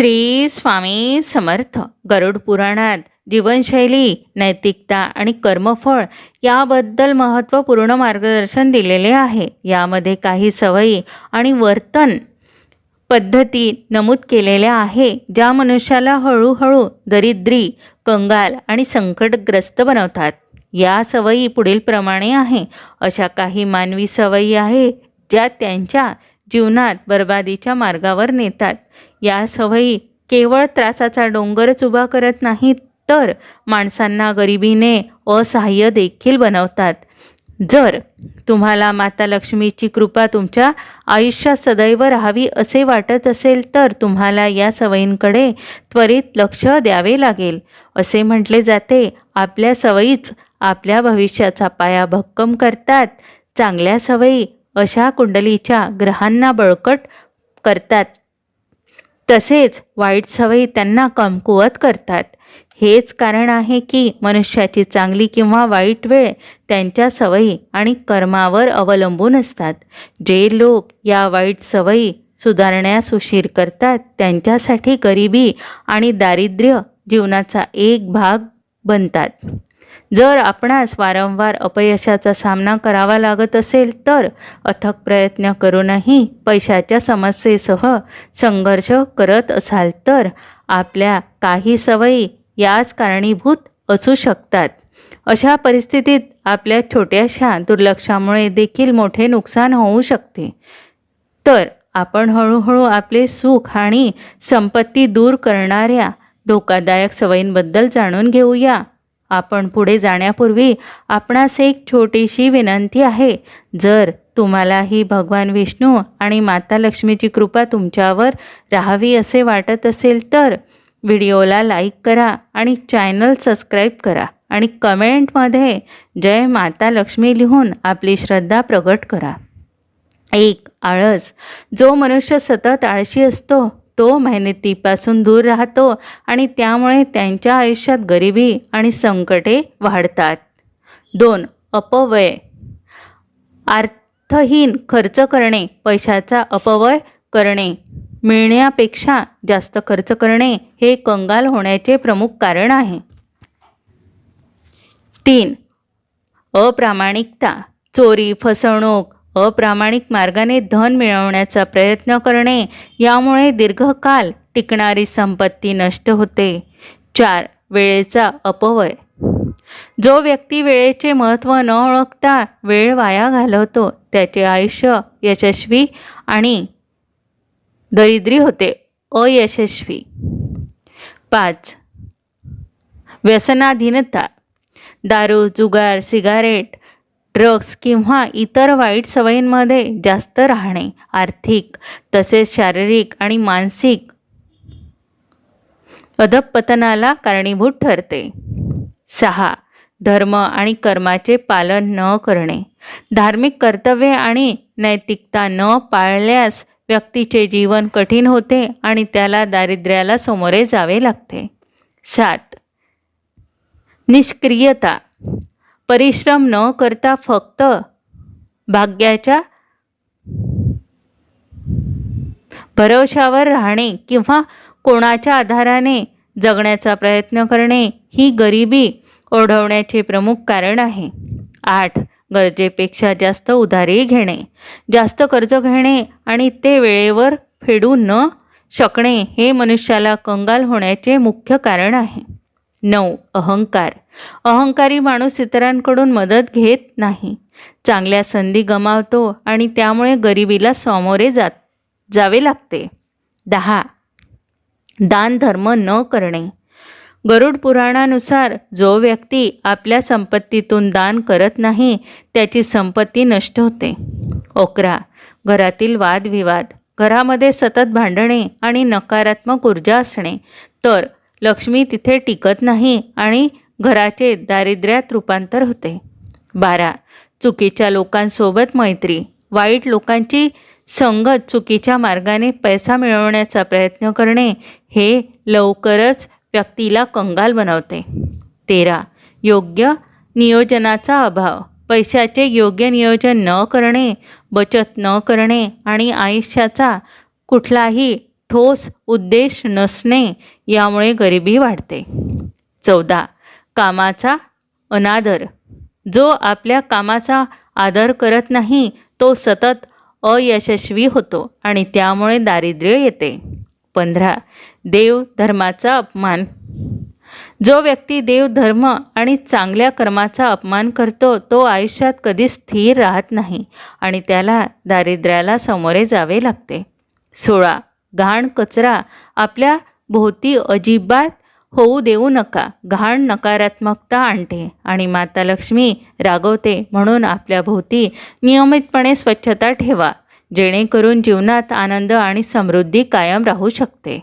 श्री स्वामी समर्थ. गरुड पुराणात जीवनशैली नैतिकता आणि कर्मफळ याबद्दल महत्त्वपूर्ण मार्गदर्शन दिलेले आहे. यामध्ये काही सवयी आणि वर्तन पद्धती नमूद केलेल्या आहे ज्या मनुष्याला हळूहळू दरिद्री कंगाल आणि संकटग्रस्त बनवतात. या सवयी पुढीलप्रमाणे आहे. अशा काही मानवी सवयी आहे ज्या त्यांच्या जीवनात बर्बादीच्या मार्गावर नेतात. या सवयी केवळ त्रासाचा डोंगरच उभा करत नाहीत तर माणसांना गरिबीने असहाय्य देखील बनवतात. जर तुम्हाला माता लक्ष्मीची कृपा तुमच्या आयुष्यात सदैव राहावी असे वाटत असेल तर तुम्हाला या सवयींकडे त्वरित लक्ष द्यावे लागेल. असे म्हटले जाते आपल्या सवयीच आपल्या भविष्याचा पाया भक्कम करतात. चांगल्या सवयी अशा कुंडलीच्या ग्रहांना बळकट करतात. तसेच वाईट सवयी त्यांना कमकुवत करतात. हेच कारण आहे की मनुष्याची चांगली किंवा वाईट वेळ त्यांच्या सवयी आणि कर्मावर अवलंबून असतात. जे लोक या वाईट सवयी सुधारण्यास उशीर करतात त्यांच्यासाठी गरिबी आणि दारिद्र्य जीवनाचा एक भाग बनतात. जर आपणास वारंवार अपयशाचा सामना करावा लागत असेल तर अथक प्रयत्न करूनही पैशाच्या समस्येसह संघर्ष करत असाल तर आपल्या काही सवयी याच कारणीभूत असू शकतात. अशा परिस्थितीत आपल्या छोट्याशा दुर्लक्षामुळे देखील मोठे नुकसान होऊ शकते. तर आपण हळूहळू आपले सुख आणि संपत्ती दूर करणाऱ्या धोकादायक सवयींबद्दल जाणून घेऊया. आपण पुढे जाण्यापूर्वी आपणास एक छोटीशी विनंती आहे. जर तुम्हालाही भगवान विष्णू आणि माता लक्ष्मीची कृपा तुमच्यावर राहावी असे वाटत असेल तर व्हिडिओला लाईक करा आणि चॅनल सबस्क्राईब करा आणि कमेंटमध्ये जय माता लक्ष्मी लिहून आपली श्रद्धा प्रगट करा. एक आळस जो मनुष्य सतत आळशी असतो तो मेहनतीपासून दूर राहतो आणि त्यामुळे त्यांच्या आयुष्यात गरिबी आणि संकटे वाढतात. दोन अपव्यय. अर्थहीन खर्च करणे पैशाचा अपव्यय करणे मिळण्यापेक्षा जास्त खर्च करणे हे कंगाल होण्याचे प्रमुख कारण आहे. तीन अप्रामाणिकता. चोरी फसवणूक अप्रामाणिक मार्गाने धन मिळवण्याचा प्रयत्न करणे यामुळे दीर्घकाल टिकणारी संपत्ती नष्ट होते. चार वेळेचा अपवय जो व्यक्ती वेळेचे महत्त्व न ओळखता वेळ वाया घालवतो त्याचे आयुष्य यशस्वी आणि दरिद्री होते अयशस्वी. पाच व्यसनाधीनता. दारू जुगार सिगारेट ड्रग्स किंवा इतर वाईट सवयींमध्ये जास्त राहणे आर्थिक तसेच शारीरिक आणि मानसिक अधपतनाला कारणीभूत ठरते. सहा. धर्म आणि कर्माचे पालन न करणे. धार्मिक कर्तव्ये आणि नैतिकता न पाळल्यास व्यक्तीचे जीवन कठीण होते आणि त्याला दारिद्र्याला सामोरे जावे लागते. सात. निष्क्रियता. परिश्रम न करता फक्त भाग्याच्या भरवशावर राहणे किंवा कोणाच्या आधाराने जगण्याचा प्रयत्न करणे ही गरिबी ओढवण्याचे प्रमुख कारण आहे. आठ. गरजेपेक्षा जास्त उधारी घेणे. जास्त कर्ज घेणे आणि ते वेळेवर फेडू न शकणे हे मनुष्याला कंगाल होण्याचे मुख्य कारण आहे. नऊ अहंकार. अहंकारी माणूस इतरांकडून मदत घेत नाही. चांगल्या संधी गमावतो आणि त्यामुळे गरिबीला सामोरे जात जावे लागते. दहा दान धर्म न करणे. गरुड पुराणानुसार जो व्यक्ती आपल्या संपत्तीतून दान करत नाही त्याची संपत्ती नष्ट होते. अकरा घरातील वादविवाद. घरामध्ये सतत भांडणे आणि नकारात्मक ऊर्जा असणे. तर लक्ष्मी तिथे टिकत नाही आणि घराचे दारिद्र्यात रूपांतर होते. बारा. चुकीच्या लोकांसोबत मैत्री. वाईट लोकांची संगत चुकीच्या मार्गाने पैसा मिळवण्याचा प्रयत्न करणे हे लवकरच व्यक्तीला कंगाल बनवते. तेरा. योग्य नियोजनाचा अभाव. पैशाचे योग्य नियोजन न करणे बचत न करणे आणि आयुष्याचा कुठलाही ठोस उद्देश नसणे यामुळे गरिबी वाढते. चौदा. कामाचा अनादर. जो आपल्या कामाचा आदर करत नाही तो सतत अयशस्वी होतो आणि त्यामुळे दारिद्र्य येते. पंधरा. देव धर्माचा अपमान. जो व्यक्ती देव धर्म आणि चांगल्या कर्माचा अपमान करतो तो आयुष्यात कधी स्थिर राहत नाही आणि त्याला दारिद्र्याला सामोरे जावे लागते. सोळा. घाण कचरा आपल्या भोवती अजिबात होऊ देऊ नका. घाण नकारात्मकता आणते आणि माता लक्ष्मी रागवते म्हणून आपल्या भोवती नियमितपणे स्वच्छता ठेवा जेणेकरून जीवनात आनंद आणि समृद्धी कायम राहू शकते.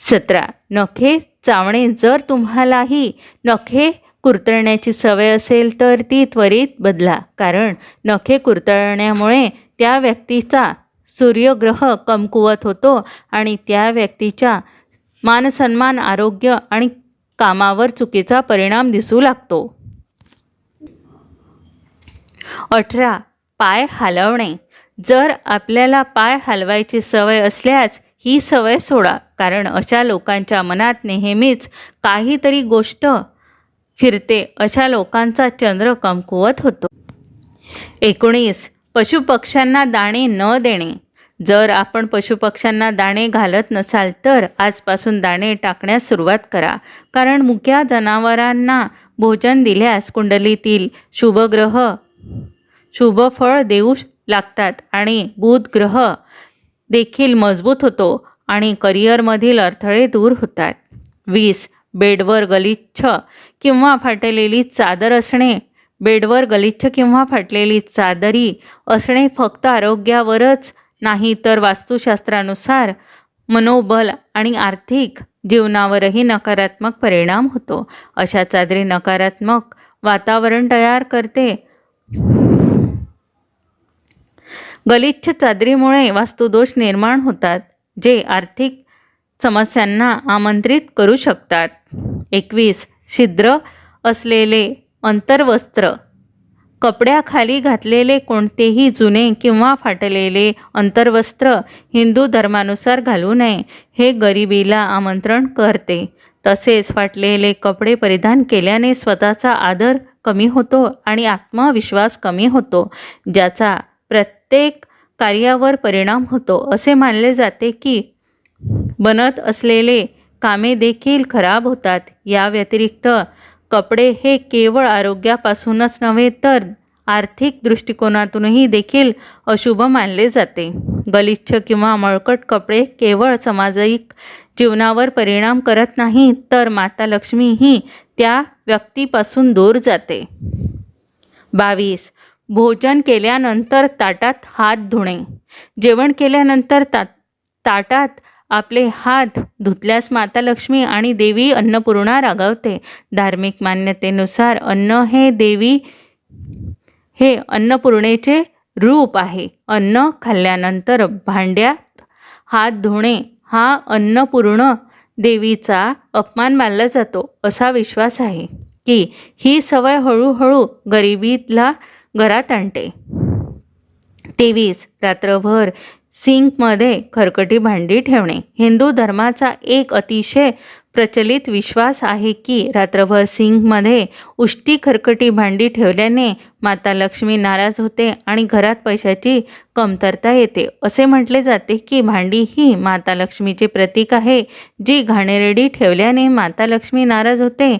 सतरा नखे चावणे जर तुम्हालाही नखे कुरतळण्याची सवय असेल तर ती त्वरित बदला कारण नखे कुरतळण्यामुळे त्या व्यक्तीचा सूर्यग्रह कमकुवत होतो आणि त्या व्यक्तीच्या मानसन्मान आरोग्य आणि कामावर चुकीचा परिणाम दिसू लागतो. अठरा. पाय हलवणे. जर आपल्याला पाय हलवायची सवय असल्यास ही सवय सोडा कारण अशा लोकांच्या मनात नेहमीच काहीतरी गोष्ट फिरते अशा लोकांचा चंद्र कमकुवत होतो. एकोणीस. पशुपक्ष्यांना दाणे न देणे. जर आपण पशुपक्ष्यांना दाणे घालत नसाल तर आजपासून दाणे टाकण्यास सुरुवात करा. कारण मुक्या जनावरांना भोजन दिल्यास कुंडलीतील शुभग्रह शुभफळ देऊ लागतात आणि बुधग्रह देखील मजबूत होतो आणि करिअरमधील अडथळे दूर होतात. वीस बेडवर गलिच्छ किंवा फाटलेली चादर असणे बेडवर गलिच्छ किंवा फाटलेली चादरी असणे फक्त आरोग्यावरच नाही तर वास्तुशास्त्रानुसार मनोबल आणि आर्थिक जीवनावरही नकारात्मक परिणाम होतो. अशा चादरी नकारात्मक वातावरण तयार करते. गलिच्छ चादरीमुळे वास्तुदोष निर्माण होतात जे आर्थिक समस्यांना आमंत्रित करू शकतात. एकवीस. छिद्र असलेले अंतर्वस्त्र कपड्याखाली घातलेले कोणतेही जुने किंवा फाटलेले अंतर्वस्त्र हिंदू धर्मानुसार घालू नये हे गरिबीला आमंत्रण करते. तसेच फाटलेले कपडे परिधान केल्याने स्वतःचा आदर कमी होतो आणि आत्मविश्वास कमी होतो ज्याचा प्रत्येक कार्यावर परिणाम होतो. असे मानले जाते की बनत असलेले कामे देखील खराब होतात. या व्यतिरिक्त कपडे हे केवळ आरोग्यापासूनच नव्हे तर आर्थिक दृष्टिकोनातूनही देखील अशुभ मानले जाते. गलिच्छ किंवा मळकट कपडे केवळ सामाजिक जीवनावर परिणाम करत नाही तर माता लक्ष्मी ही त्या व्यक्तीपासून दूर जाते. बावीस. भोजन केल्यानंतर ताटात हात धुणे. जेवण केल्यानंतर ता ताटात आपले हात धुतल्यास माता लक्ष्मी आणि देवी अन्नपूर्णा रागावते. धार्मिक मान्यतेनुसार अन्न हे देवी हे अन्नपूर्णेचे रूप आहे. अन्न खाल्ल्यानंतर भांड्यात हात धुणे हा अन्नपूर्ण देवीचा अपमान मानला जातो असा विश्वास आहे की ही सवय हळूहळू गरिबीला घरात आणते. तेवीस रात्रभर सिंकमध्ये खरकटी भांडी ठेवणे. हिंदू धर्माचा एक अतिशय प्रचलित विश्वास आहे की रात्रभर सिंकमध्ये उष्टी खरकटी भांडी ठेवल्याने माता लक्ष्मी नाराज होते आणि घरात पैशाची कमतरता येते. असे म्हटले जाते की भांडी ही माता लक्ष्मीचे प्रतीक आहे जी घाणेरडी ठेवल्याने माता लक्ष्मी नाराज होते.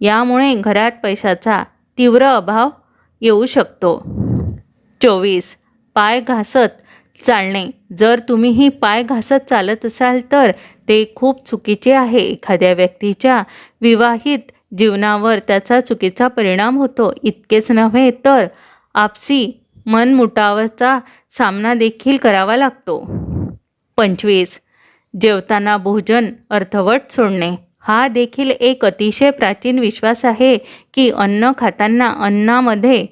यामुळे घरात पैशाचा तीव्र अभाव येऊ शकतो. चोवीस. पाय घासत चालणे. जर तुम्हीही पाय घासत चालत असाल तर ते खूप चुकीचे आहे. एखाद्या व्यक्तीच्या विवाहित जीवनावर त्याचा चुकीचा परिणाम होतो. इतकेच नव्हे तर आपसी मनमुटावाचा सामना देखील करावा लागतो. पंचवीस. जेवताना भोजन अर्थवट सोडणे. हा देखील एक अतिशय प्राचीन विश्वास आहे की अन्न खाताना अन्नामध्ये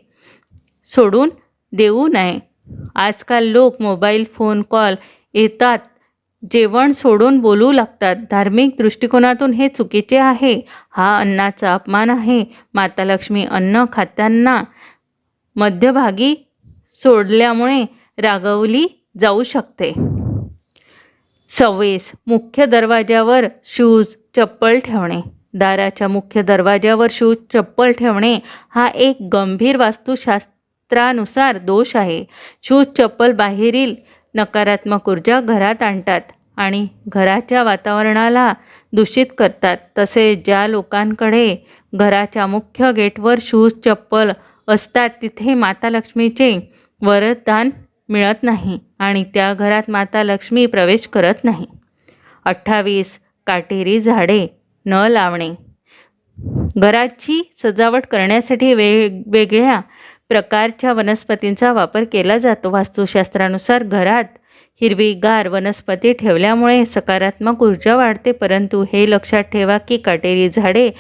सोडून देऊ नये. आजकाल लोक मोबाईल फोन कॉल येतात. जेवण सोडून बोलू लागतात. धार्मिक दृष्टिकोनातून हे चुकीचे आहे. हा अन्नाचा अपमान आहे. माता लक्ष्मी अन्न खात्यांना मध्यभागी सोडल्यामुळे रागवली जाऊ शकते. सव्वीस. मुख्य दरवाजावर शूज चप्पल ठेवणे. दाराच्या मुख्य दरवाजावर शूज चप्पल ठेवणे हा एक गंभीर वास्तुशास्त्र शास्त्रानुसार दोष आहे. शूज चप्पल बाहेरील नकारात्मक ऊर्जा घरात आणतात आणि घराच्या वातावरणाला दूषित करतात. तसेच ज्या लोकांकडे घराच्या मुख्य गेटवर शूज चप्पल असतात तिथे माता लक्ष्मीचे वरदान मिळत नाही आणि त्या घरात माता लक्ष्मी प्रवेश करत नाही. अठ्ठावीस. काटेरी झाडे न लावणे. घराची सजावट करण्यासाठी वेगवेगळ्या प्रकारच्या वनस्पतींचा वापर केला जातो. वास्तुशास्त्रानुसार घरात हिरवीगार वनस्पती ठेवल्यामुळे सकारात्मक ऊर्जा वाढते परंतु हे लक्षात ठेवा की काटेरी झाडे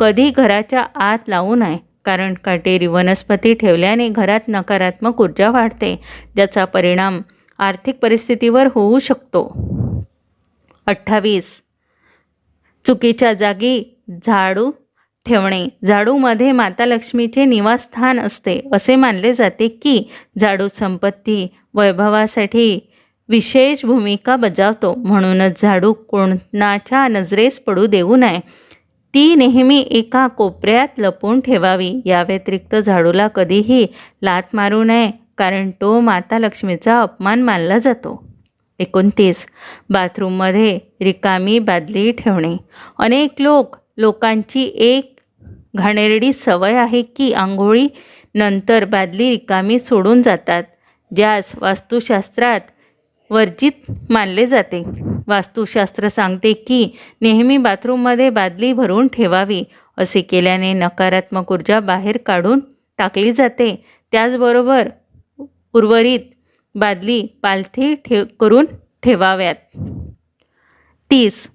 कधी घराच्या आत लावू नये कारण काटेरी वनस्पती ठेवल्याने घरात नकारात्मक ऊर्जा वाढते ज्याचा परिणाम आर्थिक परिस्थितीवर होऊ शकतो. अठ्ठावीस. चुकीच्या जागी झाडू ठेवणे. झाडूमध्ये माता लक्ष्मीचे निवासस्थान असते असे मानले जाते की झाडू संपत्ती वैभवासाठी विशेष भूमिका बजावतो. म्हणूनच झाडू कोणाच्या नजरेस पडू देऊ नये. ती नेहमी एका कोपऱ्यात लपून ठेवावी. या व्यतिरिक्त झाडूला कधीही लात मारू नये कारण तो माता लक्ष्मीचा अपमान मानला जातो. एकोणतीस. बाथरूममध्ये रिकामी बादली ठेवणे. अनेक लोक लोकांची एक घाणेरडी सवय आहे की आंघोळी नंतर बादली रिकामी सोडून जातात ज्यास वास्तुशास्त्रात वर्जित मानले जाते. वास्तुशास्त्र सांगते की नेहमी बाथरूममध्ये बादली भरून ठेवावी असे केल्याने नकारात्मक ऊर्जा बाहेर काढून टाकली जाते. त्याचबरोबर उर्वरित बादली पालथी ठेव करून ठेवाव्यात. तीस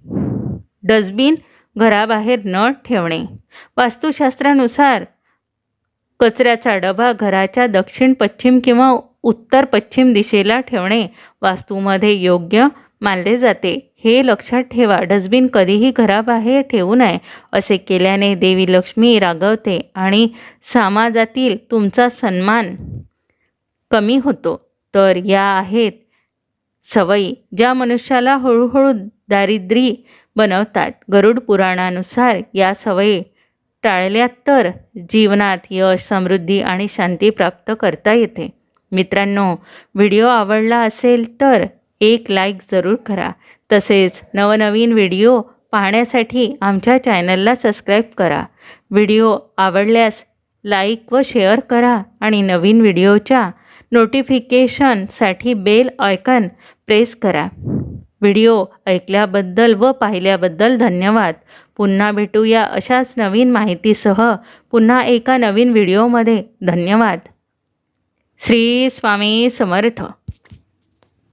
डस्टबिन घराबाहेर न ठेवणे. वास्तुशास्त्रानुसार कचऱ्याचा डबा घराच्या दक्षिण पश्चिम किंवा उत्तर पश्चिम दिशेला ठेवणे वास्तूमध्ये योग्य मानले जाते. हे लक्षात ठेवा डस्टबिन कधीही घराबाहेर ठेवू नये असे केल्याने देवी लक्ष्मी रागवते आणि समाजातील तुमचा सन्मान कमी होतो. तर या आहेत सवयी ज्या मनुष्याला हळूहळू दारिद्री बनवतात. गरुड पुराणानुसार या सवयी टाळल्या तर जीवनात यश समृद्धी आणि शांती प्राप्त करता येते. मित्रांनो व्हिडिओ आवडला असेल तर एक लाईक जरूर करा. तसेच नवनवीन व्हिडिओ पाहण्यासाठी आमच्या चॅनलला सबस्क्राईब करा. व्हिडिओ आवडल्यास लाईक व शेअर करा आणि नवीन व्हिडिओच्या नोटिफिकेशनसाठी बेल आयकन प्रेस करा. व्हिडिओ ऐकल्याबद्दल व पाहिल्याबद्दल धन्यवाद. पुन्हा भेटूया अशाच नवीन माहितीसह पुन्हा एका नवीन व्हिडिओमध्ये. धन्यवाद. श्री स्वामी समर्थ.